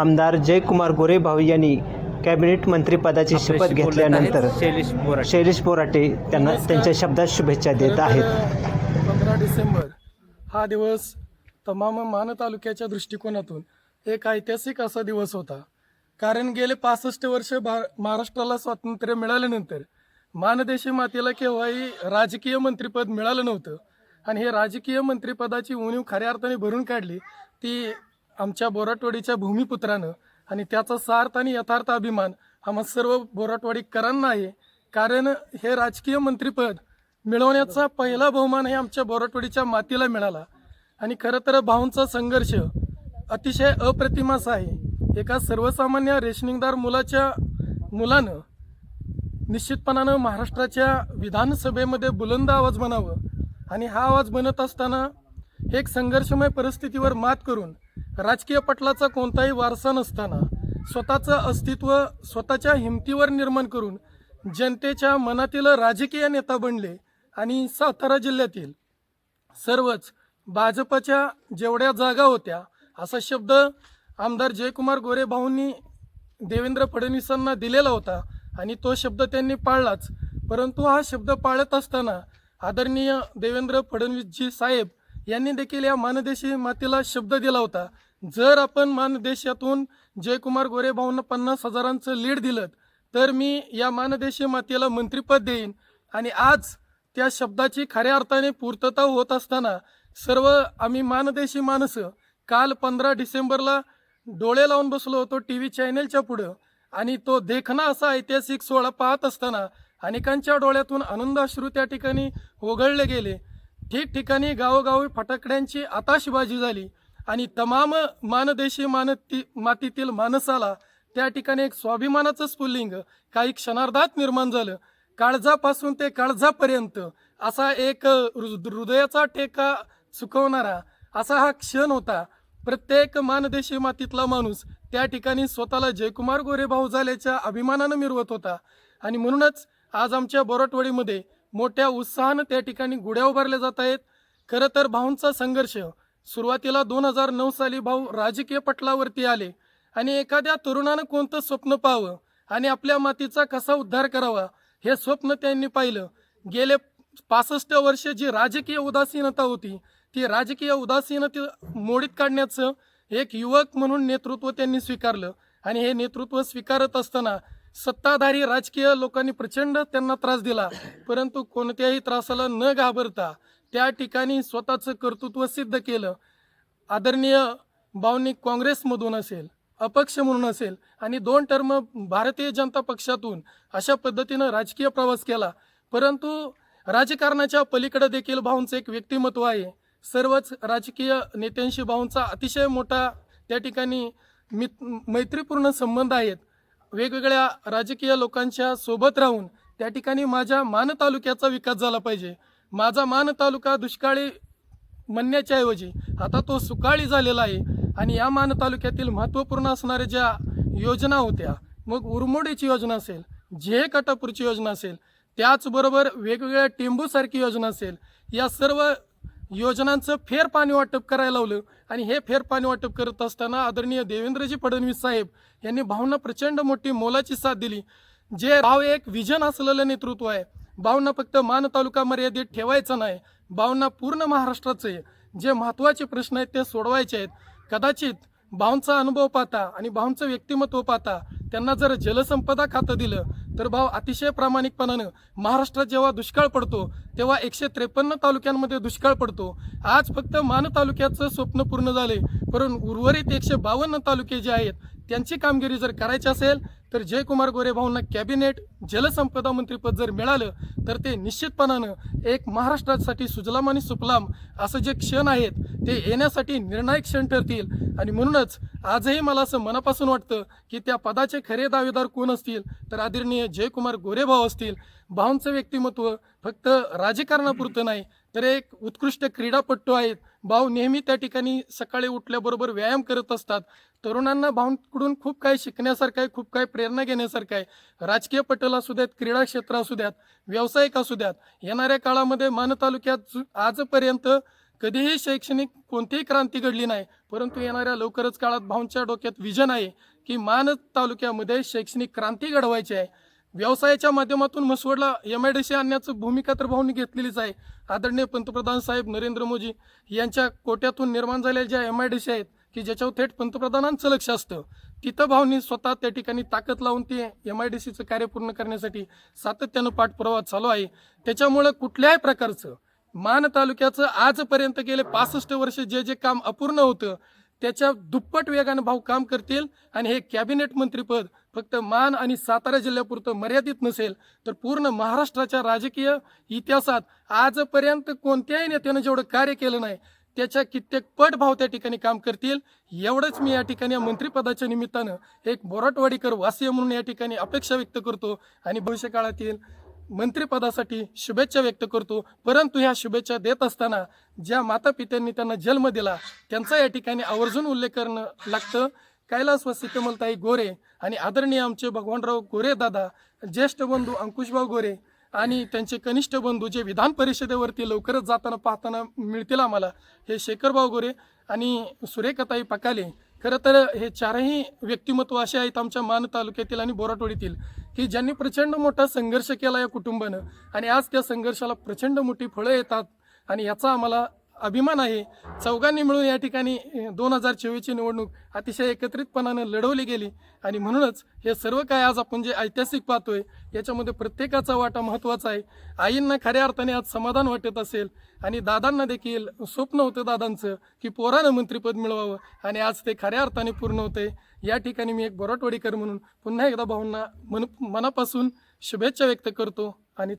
आमदार जयकुमार गोरे भाऊ यांनी कॅबिनेट मंत्रिपदाची शपथ घेतल्यानंतर आहेत शैलेश बोराटे. शैलेश बोराटे त्यांना त्यांच्या शब्दात शुभेच्छा देत आहेत. पंधरा डिसेंबर हा दिवस तमाम मान तालुक्याच्या दृष्टिकोनातून एक ऐतिहासिक असा दिवस होता. कारण गेले पासष्ट वर्ष भा महाराष्ट्राला स्वातंत्र्य मिळाल्यानंतर मानदेशी मातेला केव्हाही राजकीय मंत्रिपद मिळालं नव्हतं. आणि हे राजकीय मंत्रिपदाची उणीव खऱ्या अर्थाने भरून काढली ती आमच्या बोराटवाडीच्या भूमिपुत्रानं आणि त्याचा सार्थ आणि यथार्थ अभिमान आम्हा सर्व बोराटवाडीकरांना आहे. कारण हे राजकीय मंत्रिपद मिळवण्याचा पहिला बहुमान हे आमच्या बोराटवाडीच्या मातीला मिळाला. आणि खरं तर भाऊंचा संघर्ष अतिशय अप्रतिम असा आहे. एका सर्वसामान्य रेशनिंगदार मुलाच्या मुलानं निश्चितपणानं महाराष्ट्राच्या विधानसभेमध्ये बुलंद आवाज बनावं आणि हा आवाज बनत असताना एक संघर्षमय परिस्थितीवर मात करून राजकीय पटलाचा कोणताही वारसा नसताना स्वतःचं अस्तित्व स्वतःच्या हिमतीवर निर्माण करून जनतेच्या मनातील राजकीय नेता बनले आणि सातारा जिल्ह्यातील सर्वच भाजपच्या जेवढ्या जागा होत्या असा शब्द आमदार जयकुमार गोरे भाऊंनी देवेंद्र फडणवीसांना दिलेला होता आणि तो शब्द त्यांनी पाळलाच. परंतु हा शब्द पाळत असताना आदरणीय देवेंद्र फडणवीसजी साहेब यांनी देखील या मानदेशी मातेला शब्द दिला होता. जर आपण मानदेशातून जयकुमार गोरे भाऊंना पन्नास हजारांचं लीड दिलं तर मी या मानदेशी मातेला मंत्रिपद देईन. आणि आज त्या शब्दाची खऱ्या अर्थाने पूर्तता होत असताना सर्व आम्ही मानदेशी माणसं काल पंधरा डिसेंबरला डोळे लावून बसलो होतो टी व्ही चॅनलच्या पुढं. आणि तो देखणा असा ऐतिहासिक सोहळा पाहत असताना अनेकांच्या डोळ्यातून आनंदाश्रू त्या ठिकाणी ओघळले गेले. ठिकठिकाणी गावोगावी फटाकड्यांची आताशबाजी झाली आणि तमाम मानदेशी मानती मातीतील माणसाला त्या ठिकाणी एक स्वाभिमानाचं स्फुल्लिंग काही क्षणार्धात निर्माण झालं. काळजापासून ते काळजापर्यंत असा एक हृदयाचा ठेका चुकवणारा असा हा क्षण होता. प्रत्येक मानदेशी मातीतला माणूस त्या ठिकाणी स्वतःला जयकुमार गोरे भाऊ झाल्याच्या अभिमानानं मिरवत होता. आणि म्हणूनच आज आमच्या बोरटवाडीमध्ये मोठ्या उत्साहानं त्या ठिकाणी गुढ्या उभारल्या जात आहेत. खरं तर भाऊंचा संघर्ष. सुरुवातीला दोन हजार नऊ साली भाऊ राजकीय पटलावरती आले आणि एखाद्या तरुणानं कोणतं स्वप्न पाहावं आणि आपल्या मातीचा कसा उद्धार करावा हे स्वप्न त्यांनी पाहिलं. गेले पासष्ट वर्ष जी राजकीय उदासीनता होती ती राजकीय उदासीनता मोडीत काढण्याचं एक युवक म्हणून नेतृत्व त्यांनी स्वीकारलं आणि हे नेतृत्व स्वीकारत असताना सत्ताधारी राजकीय लोकांनी प्रचंड त्यांना त्रास दिला परंतु कोणत्याही त्रासाला न घाबरता त्या ठिकाणी स्वतःचं कर्तृत्व सिद्ध केलं. आदरणीय बावनी काँग्रेसमधून असेल अपक्ष म्हणून असेल आणि दोन टर्म भारतीय जनता पक्षातून अशा पद्धतीनं राजकीय प्रवास केला. परंतु राजकारणाच्या पलीकडे देखील भाऊंचं एक व्यक्तिमत्व आहे. सर्वच राजकीय नेत्यांशी भाऊंचा अतिशय मोठा त्या ठिकाणी मित मैत्रीपूर्ण संबंध आहेत. वेगवेगळ्या राजकीय लोकांच्या सोबत राहून त्या ठिकाणी माझ्या मान तालुक्याचा विकास झाला पाहिजे. माझा मान तालुका दुष्काळी म्हणण्याच्या ऐवजी आता तो सुकाळी झालेला आहे आणि या मान तालुक्यातील महत्त्वपूर्ण असणाऱ्या ज्या योजना होत्या मग उरमोडीची योजना असेल झे कटापूरची योजना असेल त्याचबरोबर वेगवेगळ्या टेंबूसारखी योजना असेल या सर्व योजनांचं फेर पाणी वाटप करायला लावलं. आणि हे फेर पाणी वाटप करत असताना आदरणीय देवेंद्रजी फडणवीस साहेब यांनी भावना प्रचंड मोठी मोलाची साथ दिली. जे भाव एक विजन असलेलं नेतृत्व आहे. भावना फक्त मान तालुका मर्यादित ठेवायचं नाही. भावना पूर्ण महाराष्ट्राचे जे महत्त्वाचे प्रश्न आहेत ते सोडवायचे आहेत. कदाचित भाऊंचा अनुभव पाहता आणि भाऊंचं व्यक्तिमत्व पाहता त्यांना जर जलसंपदा खातं दिलं तर भाव अतिशय प्रामाणिकपणानं महाराष्ट्रात जेव्हा दुष्काळ पडतो तेव्हा एकशे त्रेपन्न तालुक्यांमध्ये दुष्काळ पडतो. आज फक्त मान तालुक्याचं स्वप्न पूर्ण झाले परंतु उर्वरित एकशे बावन्न तालुके जे आहेत त्यांची कामगिरी जर करायची असेल तर जयकुमार गोरेभाऊंना कॅबिनेट जलसंपदा मंत्रीपद जर मिळालं तर ते निश्चितपणानं एक महाराष्ट्रासाठी सुजलाम आणि सुफलाम असं जे क्षण आहेत ते येण्यासाठी निर्णायक क्षण ठरतील. आणि म्हणूनच आजही मला असं मनापासून वाटतं की त्या पदाचे खरे दावेदार कोण असतील तर आदरणीय जयकुमार गोरेभाऊ असतील. भाऊंचं व्यक्तिमत्व फक्त राजकारणापुरतं नाही तर एक उत्कृष्ट क्रीडापटू आहेत. भाऊ नेहमी त्या ठिकाणी सकाळी उठल्याबरोबर व्यायाम करत असतात. तरुणांना भाऊंकडून खूप काही शिकण्यासारखं आहे खूप काही प्रेरणा घेण्यासारखं आहे. राजकीय पटल असू द्यात क्रीडा क्षेत्र असू द्यात व्यावसायिक असू द्यात येणाऱ्या काळामध्ये मान तालुक्यात आजपर्यंत कधीही शैक्षणिक कोणतीही क्रांती घडली नाही परंतु येणाऱ्या लवकरच काळात भाऊंच्या डोक्यात विजन आहे की मान तालुक्यामध्ये शैक्षणिक क्रांती घडवायची आहे. व्यवसायाच्या माध्यमातून म्हसवडला. एम आय डी सी आणण्याचं भूमिका तर भाऊंनी घेतलेलीच आहे. आदरणीय पंतप्रधान साहेब नरेंद्र मोदी यांच्या कोट्यातून निर्माण झालेल्या ज्या एम आय डी सी आहेत की ज्याच्यावर थेट पंतप्रधानांचं लक्ष असतं तिथं भाऊंनी स्वतः त्या ठिकाणी ताकद लावून ते एम आय डी सीचं कार्य पूर्ण करण्यासाठी सातत्यानं पाठपुरावा चालू आहे. त्याच्यामुळं कुठल्याही प्रकारचं मान तालुक्याचं आजपर्यंत गेले पासष्ट वर्ष जे जे काम अपूर्ण होतं त्याच्या दुप्पट वेगानं भाऊ काम करतील आणि हे कॅबिनेट मंत्रीपद फक्त मान आणि सातारा जिल्ह्यापुरतं मर्यादित नसेल तर पूर्ण महाराष्ट्राच्या राजकीय इतिहासात आजपर्यंत कोणत्याही नेत्यानं जेवढं कार्य केलं नाही त्याच्या कित्येक पट भाव त्या ठिकाणी काम करतील. एवढंच मी या ठिकाणी या मंत्रिपदाच्या निमित्तानं एक बोराटवाडीकर वासीय म्हणून या ठिकाणी अपेक्षा व्यक्त करतो आणि भविष्यकाळातील मंत्रिपदासाठी शुभेच्छा व्यक्त करतो. परंतु ह्या शुभेच्छा देत असताना ज्या माता पित्यांनी त्यांना जन्म दिला त्यांचा या ठिकाणी आवर्जून उल्लेख करणं लागतं. कैलासवासी कमलताई गोरे आणि आदरणीय आमचे भगवानराव गोरे दादा ज्येष्ठ बंधू अंकुशभाऊ गोरे आणि त्यांचे कनिष्ठ बंधू जे विधान परिषदेवरती लवकरच जाताना पाहताना मिळतील आम्हाला हे शेखरभाऊ गोरे आणि सुरेखाताई पकाले खरं तर हे चारही व्यक्तिमत्व असे आहेत आमच्या मान तालुक्यातील आणि बोराटवाडीतील की ज्यांनी प्रचंड मोठा संघर्ष केला या कुटुंबानं. आणि आज त्या संघर्षाला प्रचंड मोठी फळं येतात आणि याचा आम्हाला अभिमान आहे. चौघांनी मिळून या ठिकाणी दोन हजार चोवीसची निवडणूक अतिशय एकत्रितपणानं लढवली गेली. आणि म्हणूनच हे सर्व काय आज आपण जे ऐतिहासिक पाहतोय याच्यामध्ये प्रत्येकाचा वाटा महत्त्वाचा आहे. आईंना खऱ्या अर्थाने आज समाधान वाटत असेल आणि दादांना देखील स्वप्न होतं दादांचं की पोरानं मंत्रिपद मिळवावं आणि आज ते खऱ्या अर्थाने पूर्ण होते या ठिकाणी मी एक बोराटवाडीकर म्हणून पुन्हा एकदा भाऊंना मन मनापासून शुभेच्छा व्यक्त करतो आणि